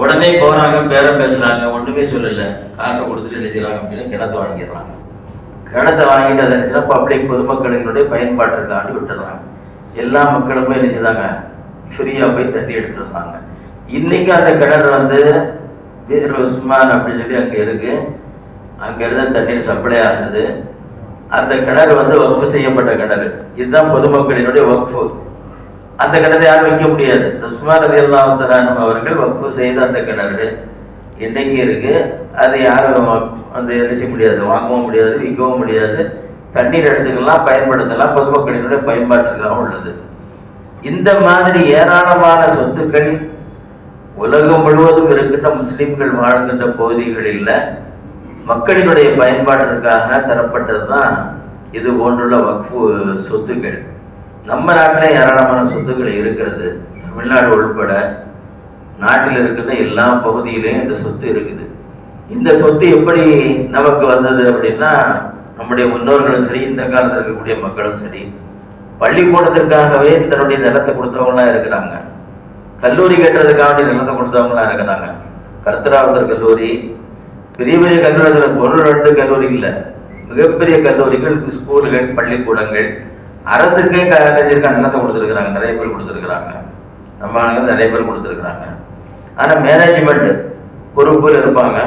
உடனே போறாங்க பேரம் பேசுறாங்க ஒன்றுமே சொல்லல. காசை கொடுத்துட்டு என்ன செய்யலாம் அப்படின்னு கிணத்தை வாங்கிடுறாங்க. கிணத்தை வாங்கிட்டு அதை என்ன பப்ளிக் பொதுமக்களினுடைய பயன்பாட்டிற்காண்டி விட்டுறாங்க எல்லா மக்களுமே என்ன செய்தாங்க? ஃப்ரீயா போய் தண்ணி எடுத்துட்டு இருந்தாங்க இன்னைக்கு அந்த கிணறு வந்து வீர் உஸ்மான் அப்படின்னு சொல்லி அங்கே இருக்கு. அங்க இருந்த தண்ணீர் சப்ளை ஆகுது. அந்த கிணறு வந்து வகுப்பு செய்யப்பட்ட கிணறு. இதுதான் பொதுமக்களினுடைய வகுப்பு அந்த கிணத்தை யாரும் வைக்க முடியாது. உஸ்மான் ரதி அல்லாஹ் அவர்கள் வக்ஃபு செய்த அந்த கிணறு இன்னைக்கு இருக்கு? அது யாரும் அந்த என்ன செய்ய முடியாது. வாங்கவும் முடியாது விற்கவும் முடியாது. தண்ணீர் எடுத்துக்கலாம் பயன்படுத்தலாம். பொதுமக்களினுடைய பயன்பாட்டிற்காக உள்ளது. இந்த மாதிரி ஏராளமான சொத்துக்கள் உலகம் முழுவதும் இருக்கின்ற முஸ்லிம்கள் வாழ்கின்ற பகுதிகளில் மக்களினுடைய பயன்பாட்டிற்காக தரப்பட்டது தான் இது போன்றுள்ள வக்ஃபு சொத்துக்கள். நம்ம நாட்டில் ஏராளமான சொத்துக்கள் இருக்கிறது. தமிழ்நாடு உள்பட நாட்டில் இருக்கிற எல்லா பகுதியிலையும் இந்த சொத்து இருக்குது. இந்த சொத்து எப்படி நமக்கு வந்தது அப்படின்னா நம்முடைய முன்னோர்களும் சரி இந்த காலத்தில் இருக்கக்கூடிய மக்களும் சரி பள்ளிக்கூடத்திற்காகவே தன்னுடைய நிலத்தை கொடுத்தவங்களாம் இருக்கிறாங்க. கல்லூரி கட்டுறதுக்காக நிலத்தை கொடுத்தவங்களாம் இருக்கிறாங்க. கருத்தராவதர் கல்லூரி பெரிய பெரிய கல்லூரிகள் ஒரு ரெண்டு கல்லூரி இல்லை. மிகப்பெரிய கல்லூரிகள் ஸ்கூல்கள் பள்ளிக்கூடங்கள் அரசுக்கே கலைஞருக்கான அன்னத்தை கொடுத்துருக்குறாங்க. நிறைய பேர் கொடுத்துருக்குறாங்க. நம்ம நிறைய பேர் கொடுத்துருக்குறாங்க. ஆனால் மேனேஜ்மெண்ட் பொறுப்பில் இருப்பாங்க.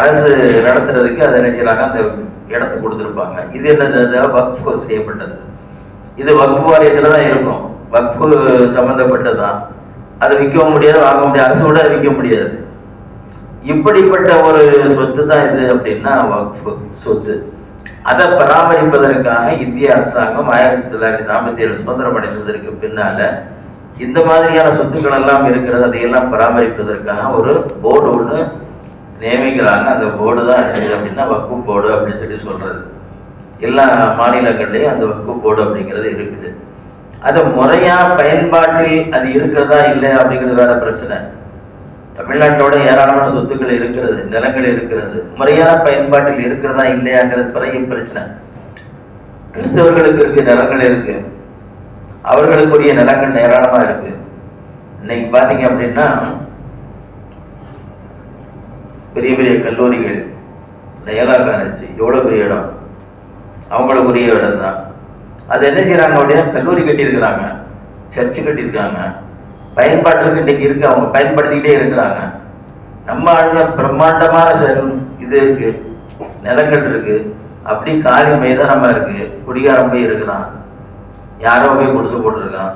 அரசு நடத்துறதுக்கு அதை என்ன அந்த இடத்த கொடுத்துருப்பாங்க. இது என்னது? வக்ஃபு செய்யப்பட்டது. இது வக்ஃபு வாரியத்தில் தான் இருக்கும். வக்ஃபு சம்மந்தப்பட்டது தான் அதை விற்கவும் முடியாது வாங்க முடியாது. அரசு விட விற்க முடியாது. இப்படிப்பட்ட ஒரு சொத்து தான் இது அப்படின்னா வக்ஃபு சொத்து. அதை பராமரிப்பதற்காக இந்திய அரசாங்கம் ஆயிரத்தி தொள்ளாயிரத்தி நாற்பத்தி ஏழு சுதந்திரம் அடைந்ததற்கு பின்னால இந்த மாதிரியான சொத்துக்கள் எல்லாம் இருக்கிறது அதையெல்லாம் பராமரிப்பதற்காக ஒரு போர்டு ஒன்று நியமிக்கிறாங்க. அந்த போர்டு தான் என்னது அப்படின்னா வக்கு போர்டு அப்படின்னு சொல்லி சொல்றது. எல்லா மாநிலங்கள்லேயும் அந்த வக்கு போர்டு அப்படிங்கிறது இருக்குது. அது முறையா பயன்பாட்டில் அது இருக்கிறதா இல்லை அப்படிங்கிறது வேற பிரச்சனை. தமிழ்நாட்டோட ஏராளமான சொத்துக்கள் இருக்கிறது நிலங்கள் இருக்கிறது முறையான பயன்பாட்டில் இருக்கிறதா இல்லையாங்கிறது பிறகு பிரச்சனை. கிறிஸ்தவர்களுக்கு இருக்கு நிலங்கள் இருக்கு. அவர்களுக்குரிய நிலங்கள் ஏராளமா இருக்கு. இன்னைக்கு பாத்தீங்க அப்படின்னா பெரிய பெரிய கல்லூரிகள் லயலா காலேஜ் எவ்வளோ பெரிய இடம்? அவங்களுக்குரிய இடம் தான் அது என்ன செய்கிறாங்க அப்படின்னா கல்லூரி கட்டியிருக்கிறாங்க சர்ச்சு கட்டியிருக்காங்க. பயன்பாட்டுக்கு இன்றைக்கி இருக்கு. அவங்க பயன்படுத்திக்கிட்டே இருக்கிறாங்க. நம்ம ஆளுங்க பிரம்மாண்டமான செல் இது இருக்கு. நிலங்கள் இருக்கு. அப்படி காலி மைதானமா இருக்கு. குடிகாரம் போய் இருக்கிறான் யாரோ போய் குடிசை போட்டிருக்கான்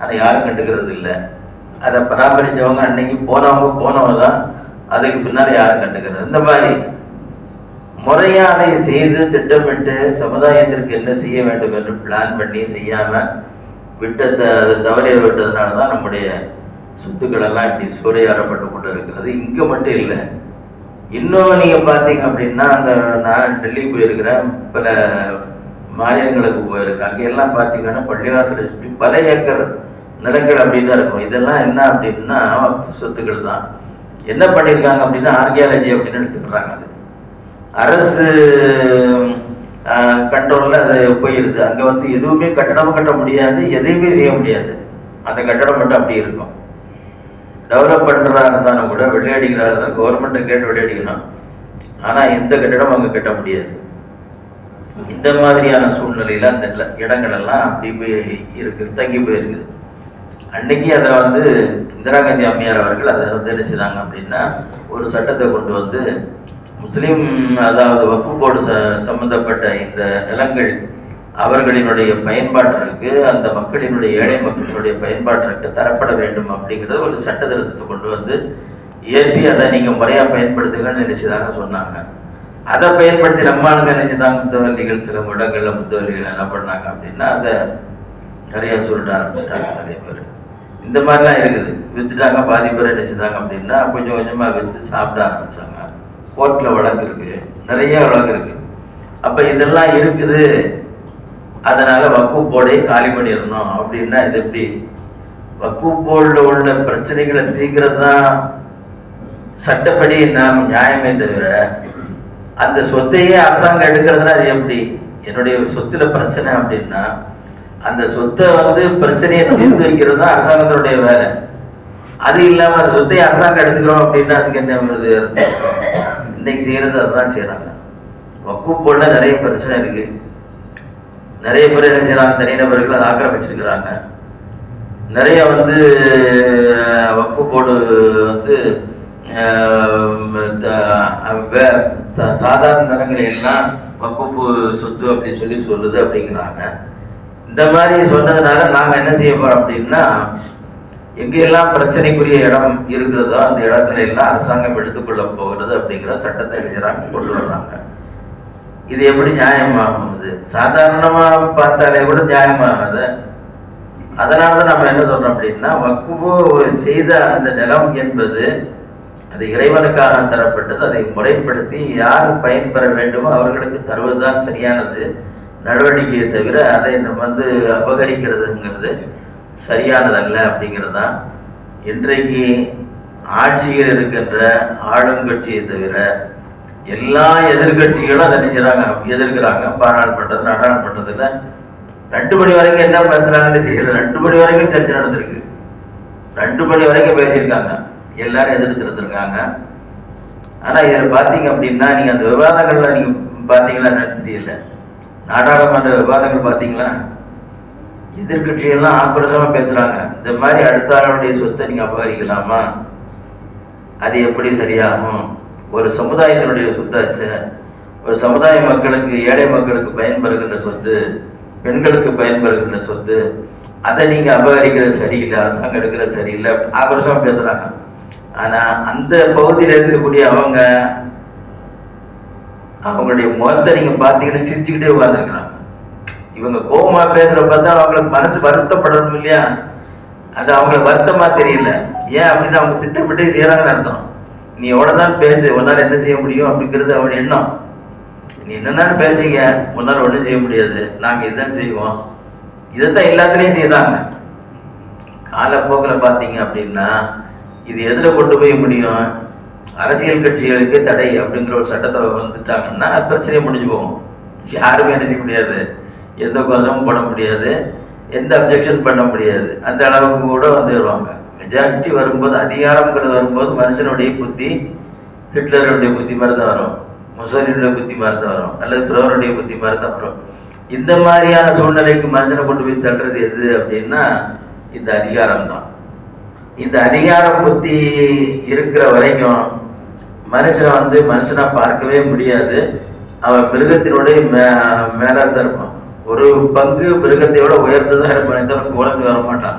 ஆனால் யாரும் கண்டுக்கிறது இல்லை. அதை பராமரிச்சவங்க அன்னைக்கு போனவங்க போனவங்க தான் அதுக்கு பின்னால் யாரும் கண்டுக்கிறது. இந்த மாதிரி முறையாக அதை செய்து திட்டமிட்டு சமுதாயத்திற்கு என்ன செய்ய வேண்டும் என்று பிளான் பண்ணி செய்யாமல் விட்டத அதை தவறிய விட்டதுனால தான் நம்முடைய சொத்துக்கள் எல்லாம் இப்படி சூறையாடப்பட்டு கொண்டு இருக்கிறது. இங்கே மட்டும் இல்லை. இன்னும் நீங்கள் பார்த்தீங்க அப்படின்னா அந்த நான் டெல்லி போயிருக்கிறேன் பல மாநிலங்களுக்கு போயிருக்கேன் அங்கே எல்லாம் பார்த்தீங்கன்னா பள்ளிவாசலை சுற்றி பல ஏக்கர் நிலங்கள் அப்படி தான் இருக்கும். இதெல்லாம் என்ன அப்படின்னா சொத்துக்கள் தான். என்ன பண்ணியிருக்காங்க அப்படின்னா ஆர்கியாலஜி அப்படின்னு எடுத்துக்கிறாங்க அது. அரசு கண்ட்ரோலில் அது போயிடுது அங்கே வந்து எதுவுமே கட்டடம் கட்ட முடியாது எதையுமே செய்ய முடியாது. அந்த கட்டடம் மட்டும் அப்படி இருக்கும். டெவலப் பண்ணுறதா இருந்தாலும் கூட வெள்ளையடிக்கிறதா இருந்தாலும் கவர்மெண்ட்டை கேட்டு வெள்ளையடிக்கணும் ஆனால் எந்த கட்டடம் அங்கே கட்ட முடியாது. இந்த மாதிரியான சூழ்நிலையில் அந்த இல்ல- அப்படி போய் இருக்கு தங்கி போயிருக்குது அன்னைக்கு அதை வந்து இந்திரா காந்தி அம்மையார் அவர்கள் அதை வந்து என்ன செய்தாங்க அப்படின்னா ஒரு சட்டத்தை கொண்டு வந்து முஸ்லீம் அதாவது வக்குப்போடு போர்டு ச சம்பந்தப்பட்ட இந்த நிலங்கள் அவர்களினுடைய பயன்பாட்டிற்கு அந்த மக்களினுடைய ஏழை மக்களினுடைய பயன்பாட்டிற்கு தரப்பட வேண்டும் அப்படிங்கிறத ஒரு சட்ட திருத்தத்தை கொண்டு வந்து ஏற்றி அதை நீங்கள் முறையாக பயன்படுத்துங்கன்னு நினைச்சதாக சொன்னாங்க. அதை பயன்படுத்தி நம்மளுக்கு நினைச்சதாக முத்தவல்லிகள் சில இடங்களில் முத்தவல்லிகள் என்ன பண்ணாங்க அப்படின்னா அதை நிறைய சுருட்ட ஆரம்பிச்சிட்டாங்க நிறைய பேர். இந்த மாதிரிலாம் இருக்குது. விற்றுட்டாங்க பாதி பேர் என்ன செய்தாங்க அப்படின்னா கொஞ்சம் கொஞ்சமாக விற்று சாப்பிட ஆரம்பிச்சாங்க. கோர்ட்டில் வழக்கு இருக்கு. நிறைய வழக்கு இருக்கு. அப்போ இதெல்லாம் இருக்குது. அதனால வக்கு காலி பண்ணிடணும். அப்படின்னா இது எப்படி? வக்கு உள்ள பிரச்சனைகளை தீர்க்கிறது தான் சட்டப்படி நாம் நியாயமே தவிர அந்த சொத்தையே அரசாங்கம் எடுக்கிறதுனா அது எப்படி? என்னுடைய சொத்துல பிரச்சனை அப்படின்னா அந்த சொத்தை வந்து பிரச்சனையை தீர்த்து வைக்கிறது தான் அரசாங்கத்தினுடைய வேலை. அது இல்லாமல் அந்த சொத்தை அரசாங்கம் எடுத்துக்கிறோம் அப்படின்னா அதுக்கு என்ன வருது? இன்னைக்கு செய்யறது அதுதான் செய்யறாங்க. வக்கு போல நிறைய பிரச்சனை இருக்கு. நிறைய பேர் என்ன செய்யறாங்க தனிநபர்கள் அதை ஆக்கிரமிச்சிருக்கிறாங்க நிறைய வந்து வக்கு போடு வந்து சாதாரண நிலங்களை எல்லாம் வக்குப்பு சொத்து அப்படின்னு சொல்லி சொல்லுது அப்படிங்கிறாங்க. இந்த மாதிரி சொன்னதுனால நாங்கள் என்ன செய்ய போறோம் அப்படின்னா எங்கெல்லாம் பிரச்சனைக்குரிய இடம் இருக்கிறதோ அந்த இடங்களை எல்லாம் அரசாங்கம் எடுத்துக்கொள்ள போகிறது அப்படிங்கிற சட்டத்தை எழுதுறாங்க கொண்டு வர்றாங்க. இது எப்படி நியாயமாகுது? சாதாரணமாக பார்த்தாலே கூட நியாயமாகாது. அதனால தான் நம்ம என்ன சொல்றோம் அப்படின்னா வக்குவு செய்த அந்த நிலம் என்பது அது இறைவனுக்காக தரப்பட்டது அதை முறைப்படுத்தி யார் பயன்பெற வேண்டுமோ அவர்களுக்கு தருவதுதான் சரியானது. நடவடிக்கையை தவிர அதை நம்ம வந்து அபகரிக்கிறதுங்கிறது சரியானதல்ல அப்படிங்கிறது? தான் இன்றைக்கு ஆட்சியில் இருக்கின்ற ஆளும் கட்சியை தவிர எல்லா எதிர்கட்சிகளும் அதை செய்கிறாங்க எதிர்க்கிறாங்க. பாராளுமன்றத்தில் நாடாளுமன்றத்தில். ரெண்டு மணி வரைக்கும் என்ன பேசுகிறாங்கன்னு தெரியல. ரெண்டு மணி வரைக்கும் சர்ச்சை நடந்திருக்கு. ரெண்டு மணி வரைக்கும் பேசியிருக்காங்க. எல்லாரும் எதிர்த்து இருந்திருக்காங்க. ஆனால் இதில் பார்த்தீங்க அப்படின்னா நீங்கள் அந்த விவாதங்களில் நீங்கள் பார்த்தீங்களா தெரியல. நாடாளுமன்ற விவாதங்கள் பார்த்தீங்களா எதிர்கட்சியெல்லாம் ஆக்ரோஷமா பேசுறாங்க. இந்த மாதிரி அடுத்த ஆளுடைய சொத்தை நீங்க அபகரிக்கலாமா? அது எப்படி சரியாகும்? ஒரு சமுதாயத்தினுடைய சொத்தாச்சு. ஒரு சமுதாய மக்களுக்கு ஏழை மக்களுக்கு பயன்பெறுகின்ற சொத்து பெண்களுக்கு பயன்பெறுகின்ற சொத்து அதை நீங்க அபகரிக்கிறது சரியில்லை அரசாங்கம் எடுக்கிறது சரியில்லை ஆக்ரோஷமா பேசுறாங்க. ஆனா அந்த பகுதியில் இருக்கக்கூடிய அவங்க அவங்களுடைய முகத்தை நீங்க பார்த்தீங்கன்னா சிரிச்சுக்கிட்டே உட்காந்துருக்கலாம் இவங்க கோபமாக பேசுகிற பார்த்தா அவங்களுக்கு மனசு வருத்தப்படணும் இல்லையா? அது அவங்களுக்கு வருத்தமாக தெரியல. ஏன் அப்படின்னு அவங்க திட்டமிட்டே செய்கிறாங்கன்னு அர்த்தம். நீ எவ்வளவுதான் பேசு உன்னால் என்ன செய்ய முடியும் அப்படிங்கிறது அவன் எண்ணம். நீ என்னென்னு பேசுங்க உன்னால் ஒன்றும் செய்ய முடியாது. நாங்கள் இதுதான் செய்வோம். இதைத்தான் எல்லாத்துலேயும் செய்தாங்க காலப்போக்கில் பார்த்தீங்க அப்படின்னா இது எதில் கொண்டு போய் முடியும்? அரசியல் கட்சிகளுக்கு தடை அப்படிங்கிற ஒரு சட்டத்தை வந்துட்டாங்கன்னா பிரச்சனையை முடிஞ்சு போகும் யாருமே என்ன செய்ய முடியாது. எந்த கோஷமும் பண்ண முடியாது எந்த அப்ஜெக்ஷன் பண்ண முடியாது. அந்த அளவுக்கு கூட வந்துடுவாங்க மெஜாரிட்டி வரும்போது அதிகாரம்ங்கிறது வரும்போது மனுஷனுடைய புத்தி ஹிட்லருடைய புத்தி மாதிரி தான் வரும். முசோலினுடைய புத்தி மாதிரி தான் வரும். அல்லது ஃபிரோனுடைய புத்தி மாதிரி தான் வரும். இந்த மாதிரியான சூழ்நிலைக்கு மனுஷனை கொண்டு போய் தள்ளுறது எது அப்படின்னா இந்த அதிகாரம் தான். இந்த அதிகார புத்தி இருக்கிற வரைக்கும் மனுஷனை வந்து மனுஷனாக பார்க்கவே முடியாது. அவன் மிருகத்தினுடைய மே மேலே தான் இருப்பான் ஒரு பங்கு மிருகத்தையோட உயர்ந்து தான் இருப்பானே தவிர குழந்தை வர மாட்டான்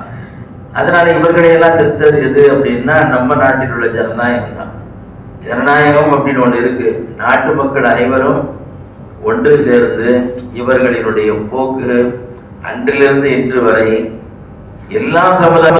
அதனால இவர்களையெல்லாம் திருத்தது எது அப்படின்னா நம்ம நாட்டில் உள்ள ஜனநாயகம் தான். ஜனநாயகம் அப்படின்னு ஒன்று இருக்கு. நாட்டு மக்கள் அனைவரும் ஒன்று சேர்ந்து இவர்களினுடைய போக்கு அன்றிலிருந்து இன்று வரை எல்லா சமுதாய